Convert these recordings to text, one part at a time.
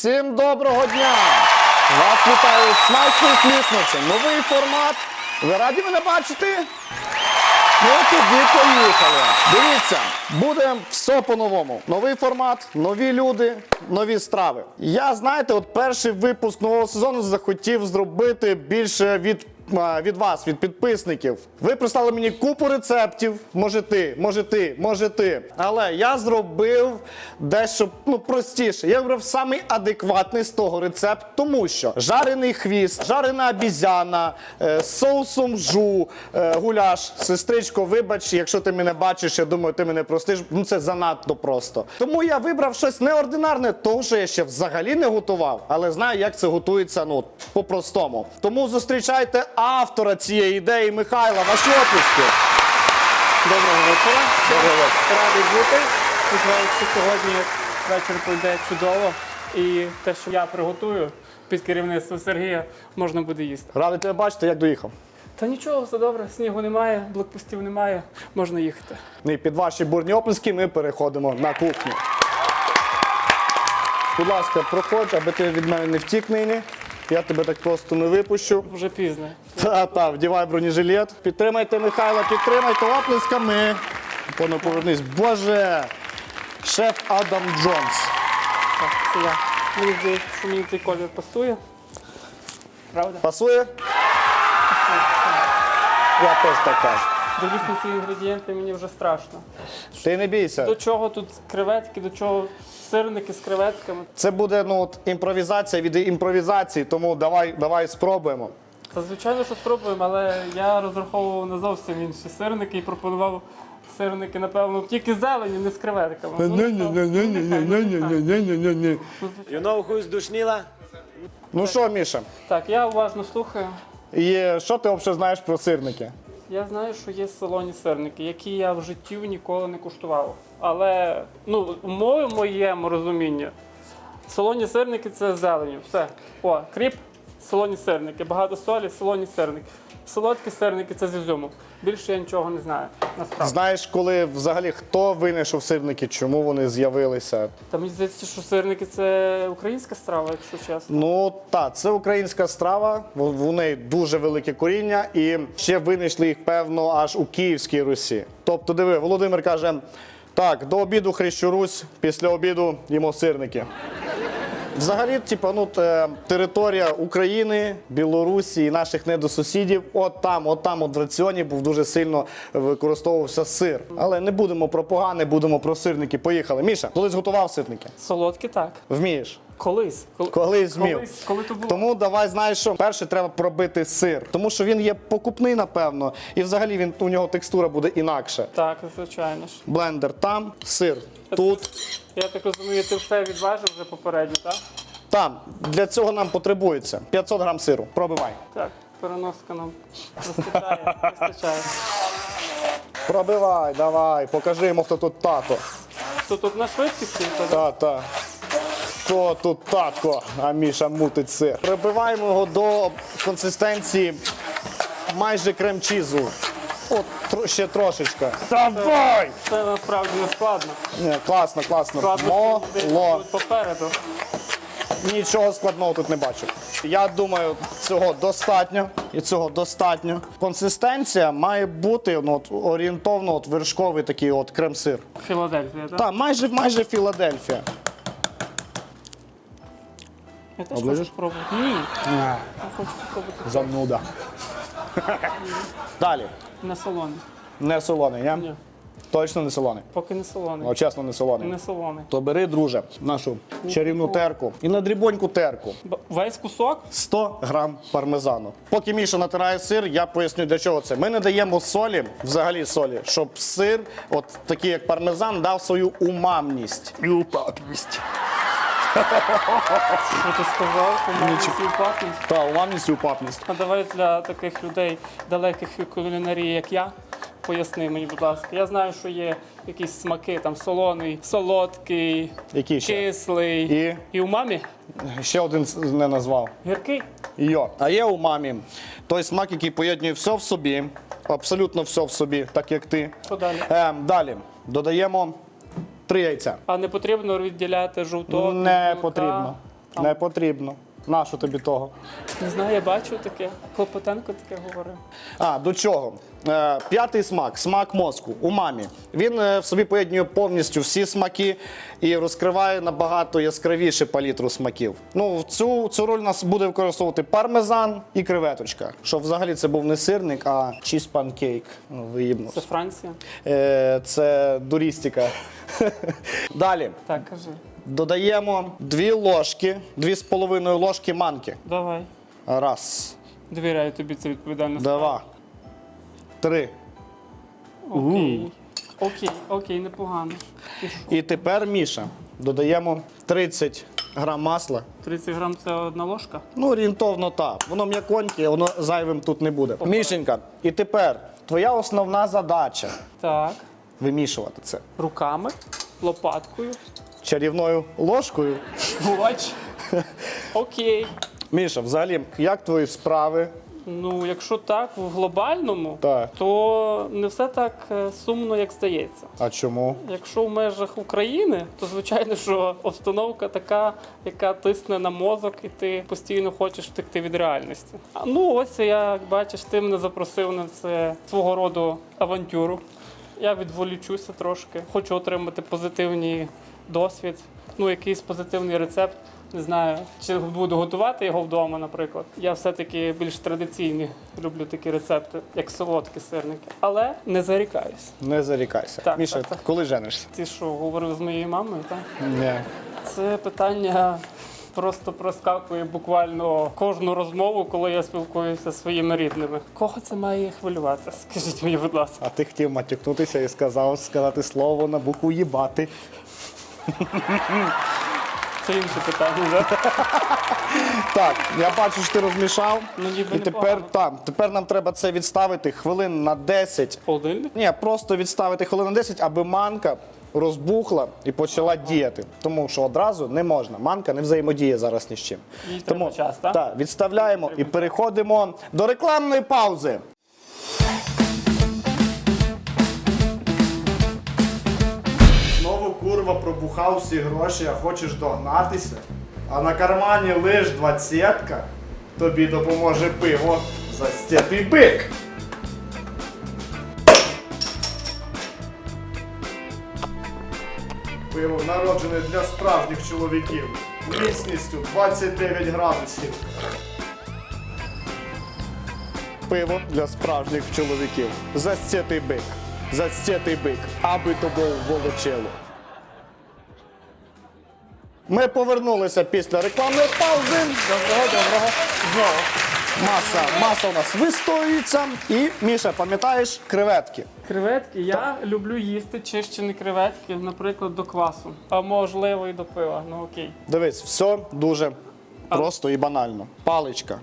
Всім доброго дня! Вас вітає смачно і смішно. Це новий формат. Ви раді мене бачити? Ну тоді поїхали. Дивіться, буде все по-новому. Новий формат, нові люди, нові страви. Я, знаєте, от перший випуск нового сезону захотів зробити більше від. А, Від вас, від підписників. Ви прислали мені купу рецептів. Може ти, може ти, може ти. Але я зробив дещо ну, простіше. Я вибрав самий адекватний з того рецепт, тому що жарений хвіст, жарена обізяна, е, соусом жу, е, гуляш. Сестричко, вибач, якщо ти мене бачиш, я думаю, ти мене простиш. Ну це занадто просто. Тому я вибрав щось неординарне, того, що я ще взагалі не готував, але знаю, як це готується ну, по-простому. Тому зустрічайте автора цієї ідеї Михайла. Ваші оплески. Доброго вечора. Доброго вечора. Радий бути. Сподіваюся, що сьогодні вечір пройде чудово. І те, що я приготую під керівництвом Сергія, можна буде їсти. Радий тебе бачити, як доїхав. Та нічого, все добре, снігу немає, блокпостів немає, можна їхати. Ну І під ваші бурні оплески ми переходимо на кухню. Будь ласка, проходь, аби ти від мене не втік нині. Я тебе так просто не випущу. Вже пізно. Та, та, вдівай бронежилет. Підтримайте Михайла, підтримайте оплесками. Поно повернись. Боже! Шеф Адам Джонс. Так, це я. Мені здається, що мені цей колір пасує. Правда? Пасує? Я теж так кажу. Дивлюсь ці інгредієнти, мені вже страшно. Ти не бійся. До чого тут креветки, до чого сирники з креветками. Це буде ну, от, імпровізація від імпровізації, тому давай, давай спробуємо. Та звичайно, що спробуємо, але я розраховував на зовсім інші сирники і пропонував сирники, напевно, тільки зелені, не з креветками. Ну? You know who is Душніла? Ну що, Міша, Так, я уважно слухаю. і що ти взагалі знаєш про сирники? Я знаю, що є салоні сирники, які я в житті ніколи не куштував. Але ну, в моєму розумінні, солоні сирники це зелені. Все. О, кріп, солоні сирники, багато солі, солоні сирники. Солодкі сирники це з ізюмом. Більше я нічого не знаю. Насправді. Знаєш, коли взагалі хто винайшов сирники, чому вони з'явилися? Та мені здається, що сирники це українська страва, якщо чесно. Ну так, це українська страва. в- неї дуже велике коріння, і ще винайшли їх, певно, аж у Київській Русі. Тобто, диви, Володимир каже: так, до обіду хрещу Русь, після обіду їмо сирники. Взагалі, типу, ну, територія України, Білорусі і наших недосусідів, от там, от там, от в раціоні був дуже сильно використовувався сир. Але не будемо про погане, будемо про сирники. Поїхали. Міша, колись готував сирники? Солодкі так. Вмієш? Колись. Коли, Колись змів. Колись, коли то було. Тому давай знаєш, що перше треба пробити сир, тому що він є покупний, напевно, і взагалі він у нього текстура буде інакше. Так, звичайно ж. Блендер там, сир тут. Я так розумію, ти все відважив вже попередньо, так? Там для цього нам потребується 500 грам сиру. Пробивай. Так, переноска нам вистачає, вистачає. Пробивай, давай, покажи йому, хто тут тато. То тут на швидкості, то Та, та. Хто тут татко, а Міша мутить сир. Прибиваємо його до консистенції майже крем-чізу. От тро- ще трошечка. Давай! це насправді не складно. Ні, класно, класно. Складно Моло. тут попереду. Нічого складного тут не бачу. Я думаю, цього достатньо. І цього достатньо. Консистенція має бути ну, от, орієнтовно от, вершковий такий от крем-сир. Філадельфія, так? Так, майже майже Філадельфія. Я теж Оближеш? хочу спробувати. Ні, я хочу спробувати. Зануда. Далі. Не солоний. Не солоний, ні? Ні, Точно не солоний. поки не солоний. О, чесно, не солоний. Не солоний. То бери, друже, нашу чарівну терку і на дрібоньку терку. Б- Весь кусок 100 грам пармезану. Поки Міша натирає сир, я поясню для чого це. Ми не даємо солі, взагалі солі, щоб сир, от такий як пармезан, дав свою умамність. І упатність. Що ти сказав, по-моєму, свій пахнуть. Та, умамність і упатність. А давай для таких людей, далеких від кулінарії, як я, поясни мені, будь ласка. Я знаю, що є якісь смаки, там солоний, солодкий, Які ще? кислий. І? І умамі? Ще один не назвав. Гіркий? Йо. А є умамі. Той смак, який поєднує все в собі, абсолютно все в собі, так як ти. Що далі? Ем, далі додаємо три яйця. А не потрібно відділяти жовток? Не потрібно. Не потрібно. Нащо тобі того? Не знаю, я бачу таке. Клопотенко таке говорив. А, до чого? Е, п'ятий смак смак мозку у мамі. Він е, в собі поєднує повністю всі смаки і розкриває набагато яскравіше палітру смаків. Ну, в цю, цю роль нас буде використовувати пармезан і креветочка. Щоб взагалі це був не сирник, а чіз панкейк. Ну, виїбнув. Це Франція. Е, це дурістика. Далі Так, кажи. Додаємо дві ложки, дві з половиною ложки манки. Давай. Раз, Довіряю тобі це відповідальність. два, три. Окей. Окей, окей, непогано. І що? І тепер, Міша, додаємо 30 грам масла. 30 грам це одна ложка. Ну, орієнтовно так. Воно м'яконьке, воно зайвим тут не буде. Мішенька, і тепер твоя основна задача Так. вимішувати це Руками, лопаткою. Чарівною ложкою. Оч. Окей. Міша, взагалі, як твої справи? Ну, якщо так, в глобальному, Так. то не все так е, сумно, як здається. А чому? Якщо в межах України, то звичайно, що обстановка така, яка тисне на мозок, і ти постійно хочеш втекти від реальності. А ну ось я, як бачиш, ти мене запросив на це свого роду авантюру. Я відволічуся трошки, хочу отримати позитивний досвід, ну якийсь позитивний рецепт. Не знаю, чи буду готувати його вдома, наприклад. Я все-таки більш традиційні люблю такі рецепти, як солодкі сирники. Але не зарікаюсь. Не зарікайся. Так, Міша, так, так. коли женишся? Ти що, говорив з моєю мамою, так? Ні. Це питання просто проскакує буквально кожну розмову, коли я спілкуюся зі своїми рідними. Кого це має хвилювати? Скажіть мені, будь ласка. А ти хотів матюкнутися і сказав сказати слово на букву їбати. Це інше питання, так? Так, я бачу, що ти розмішав. Ну, ніби і тепер, непогано. так, тепер нам треба це відставити хвилин на 10. Холодильник? Ні, просто відставити хвилин на 10, аби манка розбухла і почала діяти. Тому що одразу не можна. Манка не взаємодіє зараз ні з чим. Їй треба час, так, відставляємо і переходимо до рекламної паузи. Курва пробухав всі гроші, а хочеш догнатися. А на кармані лиш двадцятка. Тобі допоможе пиво застятий бик. Пиво народжене для справжніх чоловіків. Міцністю 29 градусів. Пиво для справжніх чоловіків. Застятий бик. Застятий бик, аби тобою волочило. Ми повернулися після рекламної паузи. Доброго, доброго. Знову. Маса, маса у нас вистоюється. І, Міша, пам'ятаєш креветки? Креветки я люблю їсти чищені креветки, наприклад, до квасу. А можливо і до пива. Ну окей. Дивись, все дуже просто і банально. Паличка.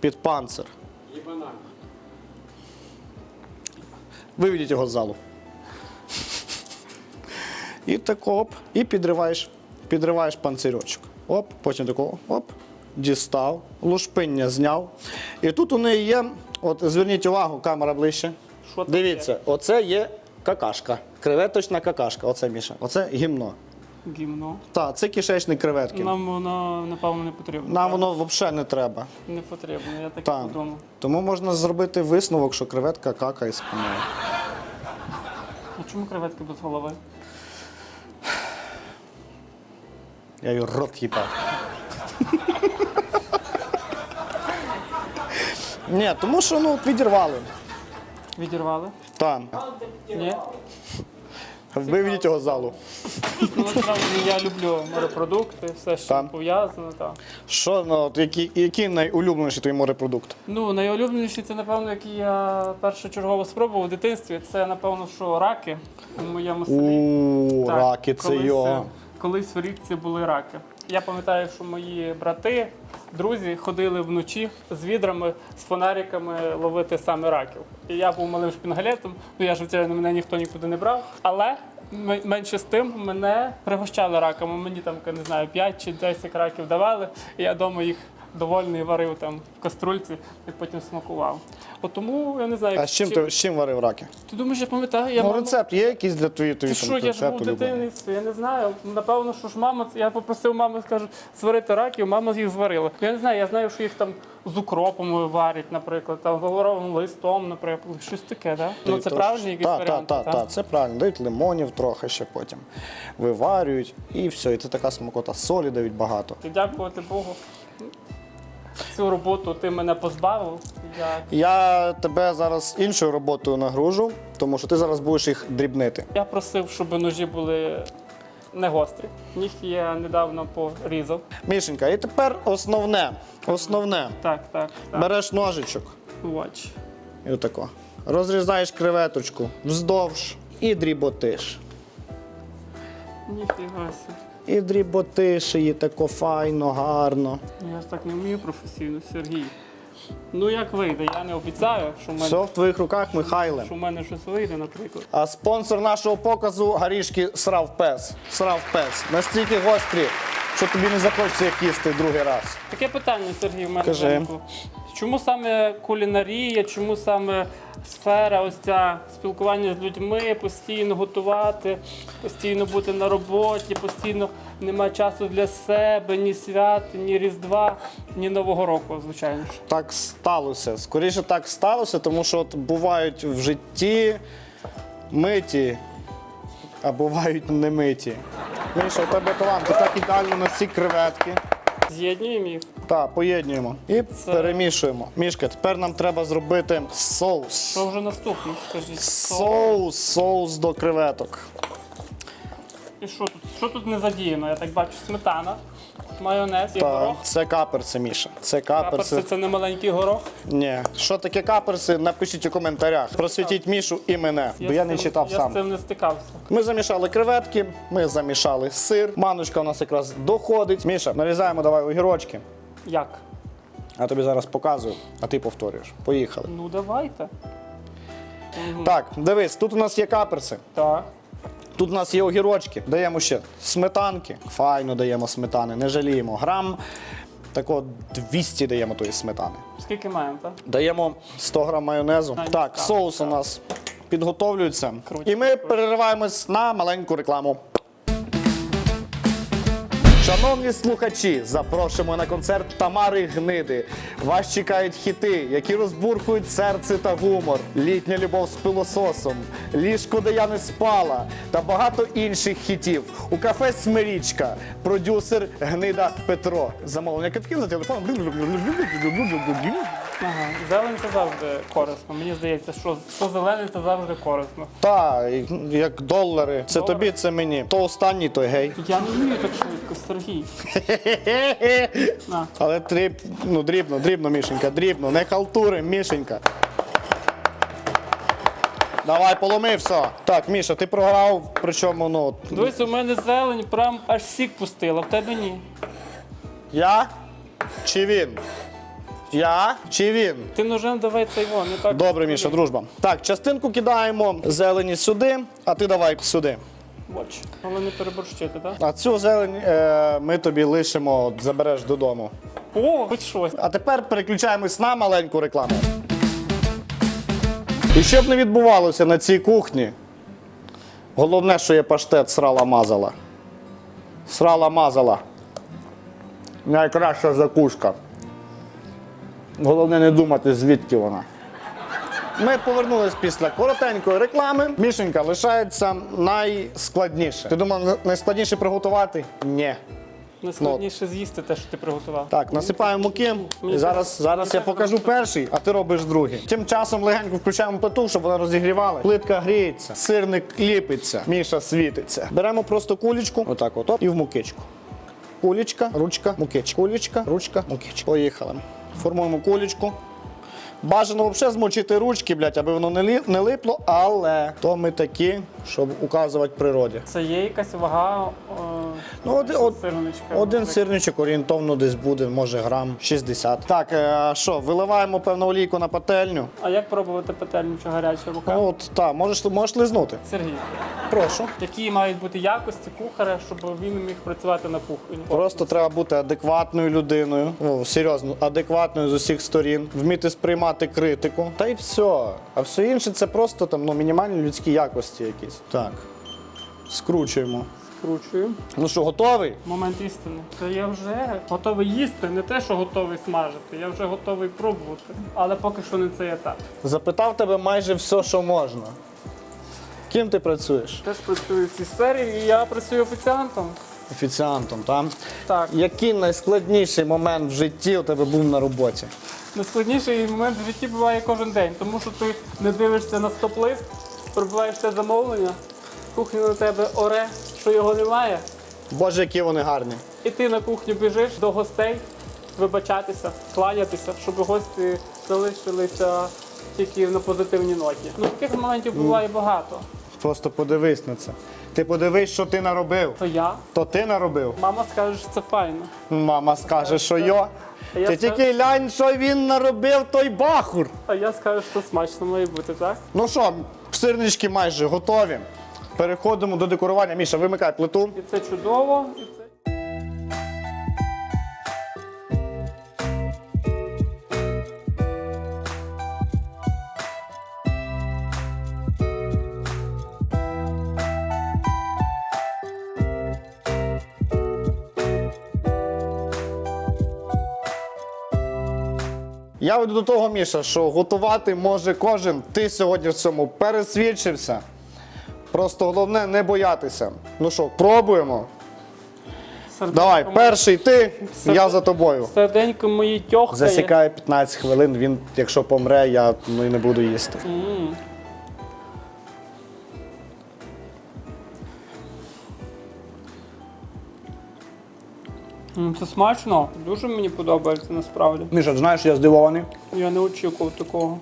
Під панцир. І банан. Виведіть його з залу. І так оп, і підриваєш, підриваєш панцирьочок. Оп, потім такого, оп, дістав, лушпиння зняв. І тут у неї є, от зверніть увагу, камера ближче. Що? Дивіться, оце є какашка. Креветочна какашка. Оце Міша. Оце гімно. Гімно. Так, це кишечник креветки. Нам воно напевно не потрібно. Нам воно взагалі не треба. не потрібно. Я так Так. подумав. Тому можна зробити висновок, що креветка какає спиною. А чому креветки без голови? Я її рот їбав. Ні, тому що ну відірвали. Відірвали? Там. Ні. Виведіть його з залу. Ну, насправді я люблю морепродукти, все, що Так. пов'язано. Так. Що, ну, от, який, який найулюбленіший твій морепродукт? Ну, найулюбленіші це, напевно, який я першочергово спробував у дитинстві. Це, напевно, що раки у моєму селі. У Так, раки, це колись, його. е, Колись в річці були раки. Я пам'ятаю, що мої брати, друзі ходили вночі з відрами, з фонариками ловити саме раків. І я був малим шпінгалетом, ну я ж звичайно, мене ніхто нікуди не брав. Але менше з тим мене пригощали раками. Мені там, не знаю, 5 чи 10 раків давали, і я вдома їх довольний варив там в каструльці і потім смакував. От тому я не знаю, А з чим ти, з чим варив раки? ти думаєш, я пам'ятаю, я Ну, маму- рецепт є якийсь для твоєї Ти твої що, я ж був дитиною, я не знаю. Напевно, що ж мама, я попросив маму, скажу, сварити раків, мама їх зварила. Я не знаю, я знаю, що їх там з укропом варять, наприклад, там лавровим листом, наприклад, щось таке, да? Ну це правильний якийсь Так, варіант. так, так, це правильно. Дають лимонів трохи ще потім. Виварюють і все. І це така смакота. Солі дають багато. І дякувати Богу. Цю роботу ти мене позбавив. Я Я тебе зараз іншою роботою нагружу, тому що ти зараз будеш їх дрібнити. Я просив, щоб ножі були не гострі. Нігті я недавно порізав. Мішенька, і тепер основне. Основне. Так, так, так. Береш ножичок Watch. і отако. Розрізаєш креветочку вздовж і дріботиш. Ніфіга собі. І дріботиш її тако файно, гарно. Я ж так не вмію професійно, Сергій. Ну як вийде, я не обіцяю, що в мене, Все в твоїх руках, Михайле. що в мене щось вийде, наприклад. А спонсор нашого показу горішки Срав Пес. Срав Пес. Настільки гострі, що тобі не захочеться їх їсти другий раз. Таке питання, Сергій, в мене Кажи. виникло. Чому саме кулінарія, чому саме сфера, ось ця спілкування з людьми, постійно готувати, постійно бути на роботі, постійно немає часу для себе, ні свят, ні Різдва, ні Нового року, звичайно ж. Так сталося. Скоріше так сталося, тому що от бувають в житті миті, а бувають не миті. Міша, у тебе талант, ти так ідеально на всі креветки. З'єднуємо їх. Так, поєднуємо і перемішуємо. Мішка, тепер нам треба зробити соус. Що вже наступне? Скажіть. Соус, соус до креветок. І що тут? Що тут не задіяно? Я так бачу, сметана, майонез і Так, горох. це каперси, Міша. Це каперси. Каперси це не маленький горох. Ні. Що таке каперси? Напишіть у коментарях. Просвітіть Мішу і мене, бо я з не цим- читав я сам. з цим не стикався. Ми замішали креветки, ми замішали сир. Маночка у нас якраз доходить. Міша, нарізаємо давай огірочки. Як? Я тобі зараз показую, а ти повторюєш. Поїхали. Ну давайте. Так, дивись, тут у нас є каперси, Так. Тут у нас є огірочки. Даємо ще сметанки. Файно даємо сметани, не жаліємо. Грам тако 200 даємо тої сметани. Скільки маємо, так? Даємо 100 грам майонезу. А, Так, так, соус у нас підготовлюється. Круто, І ми перериваємось на маленьку рекламу. Шановні слухачі, запрошуємо на концерт Тамари Гниди. Вас чекають хіти, які розбурхують серце та гумор, літня любов з пилососом, ліжко, де я не спала та багато інших хітів. У кафе Смирічка, продюсер Гнида Петро. Замовлення квитків за телефоном. Ага. Зелень це завжди корисно. Мені здається, що, що зелене це завжди корисно. Та, як долари. Це Долари? тобі, це мені. То останній, то гей. Я не вмію так швидко, Сергій. На. Але дріб, ну, дрібно, дрібно, Мішенька, дрібно, не халтури, Мішенька. Давай, поломи все. Так, Міша, ти програв, причому, ну, Дивись, у мене зелень прям аж сік пустила, в тебе ні. я чи він? Я чи він? Ти ножем давай цей вон, не так. Добре, Міша, дружба. Так, частинку кидаємо зелені сюди, а ти давай сюди. Боч. Але не переборщити, так? А цю зелень е, ми тобі лишимо, забереш додому. О, хоч щось. А тепер переключаємось на маленьку рекламу. І що б не відбувалося на цій кухні, головне, що є паштет срала мазала. Срала мазала. Найкраща закуска. Головне не думати, звідки вона. Ми повернулись після коротенької реклами. Мішенька лишається найскладніше. Ти думав, найскладніше приготувати? Ні. Найскладніше з'їсти те, що ти приготував. Так, насипаємо муки. І зараз, зараз я покажу перший, а ти робиш другий. Тим часом легенько включаємо плиту, щоб вона розігрівала. Плитка гріється, сирник ліпиться, міша світиться. Беремо просто кулечку, отак от, і в мукичку. Кулечка, ручка, мукичка. Кулечка, ручка, мукичка. Поїхали. Формуємо кулечку. Бажано взагалі змочити ручки, блядь, аби воно не, липло, але то ми такі, щоб указувати природі. Це є якась вага. О, Ну, один, од- Сирничка. один сирничок орієнтовно десь буде, може грам 60. Так, е, що, виливаємо певну олійку на пательню. А як пробувати пательню чи гаряча рука? Ну, от, так, можеш, можеш лизнути. Сергій, Прошу. які мають бути якості кухаря, щоб він міг працювати на кухні? Просто треба бути адекватною людиною. О, серйозно, адекватною з усіх сторін, вміти сприймати критику. Та й все. А все інше це просто там ну, мінімальні людські якості якісь. Так. Скручуємо. Скручую. Ну що, готовий? Момент істини. Та я вже готовий їсти, не те, що готовий смажити. Я вже готовий пробувати. Але поки що не цей етап. Запитав тебе майже все, що можна. Ким ти працюєш? Теж працюю в цій сфері, і я працюю офіціантом. Офіціантом, там. Так, Який найскладніший момент в житті у тебе був на роботі? найскладніший момент в житті буває кожен день, тому що ти не дивишся на стоп-лист, прибуваєш те замовлення, кухня на тебе оре, що його немає, Боже, які вони гарні. і ти на кухню біжиш до гостей, вибачатися, кланятися, щоб гості залишилися тільки на позитивній ноті. Ну таких моментів буває багато. Просто подивись на це. Ти подивись, що ти наробив. То я, То ти наробив. мама скаже, що це файно. Мама скаже, що йо. А я Ти скажу- тільки глянь, що він наробив той бахур. А я скажу, що смачно має бути, так? Ну що, сирнички майже готові. Переходимо до декорування. Міша, вимикай плиту. І це чудово, і це. Я веду до того, Міша, що готувати може кожен. Ти сьогодні в цьому пересвідчився. Просто головне не боятися. Ну що, пробуємо. Серденько Давай, моє- перший ти, я за тобою. Серденько мої тьохкає. Засікає 15 хвилин, він, якщо помре, я ну, і не буду їсти. М. М, Це смачно, дуже мені подобається насправді. Міша, знаєш, я здивований. Я не очікував такого.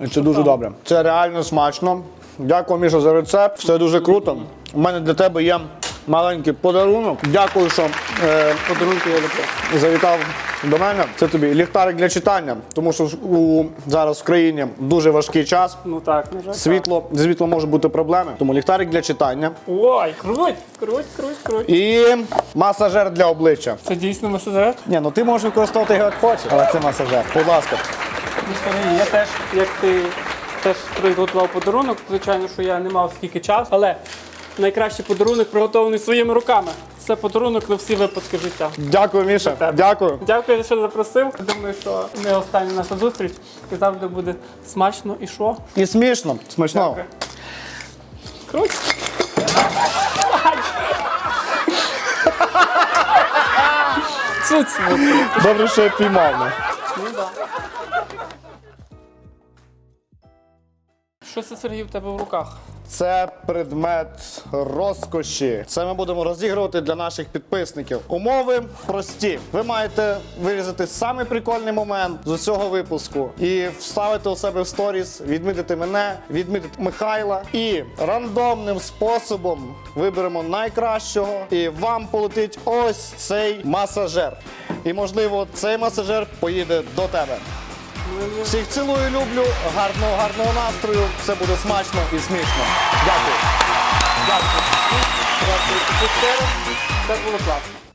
І Це дуже добре. Це реально смачно. Дякую, Міша, за рецепт. Все дуже круто. У мене для тебе є маленький подарунок. Дякую, що е, Подарунки я завітав до мене. Це тобі ліхтарик для читання, тому що у, зараз в країні дуже важкий час. Ну так, на жаль. Світло, з світлом можуть бути проблеми. Тому ліхтарик для читання. Ой, круть, круть, круть, круть. І масажер для обличчя. Це дійсно масажер? Ні, ну ти можеш використовувати його як хочеш, але це масажер. Будь ласка. Ну, я теж, як ти теж приготував подарунок, звичайно, що я не мав скільки часу, але найкращий подарунок приготований своїми руками. Це подарунок на всі випадки життя. Дякую, Міша. Дякую. Дякую, що запросив. Думаю, що не остання наша зустріч і завжди буде смачно і що? І смішно. Дякую. Круть. Добре, що я піймав. ну. ну Що це Сергій в тебе в руках? Це предмет розкоші. Це ми будемо розігрувати для наших підписників. Умови прості. Ви маєте вирізати самий прикольний момент з усього випуску і вставити у себе в сторіс, відмітити мене, відмітити Михайла. І рандомним способом виберемо найкращого. І вам полетить ось цей масажер. І можливо, цей масажер поїде до тебе. Всіх цілую, люблю. Гарного, гарного настрою. Все буде смачно і смішно. Дякую. Дякую. Це було класно.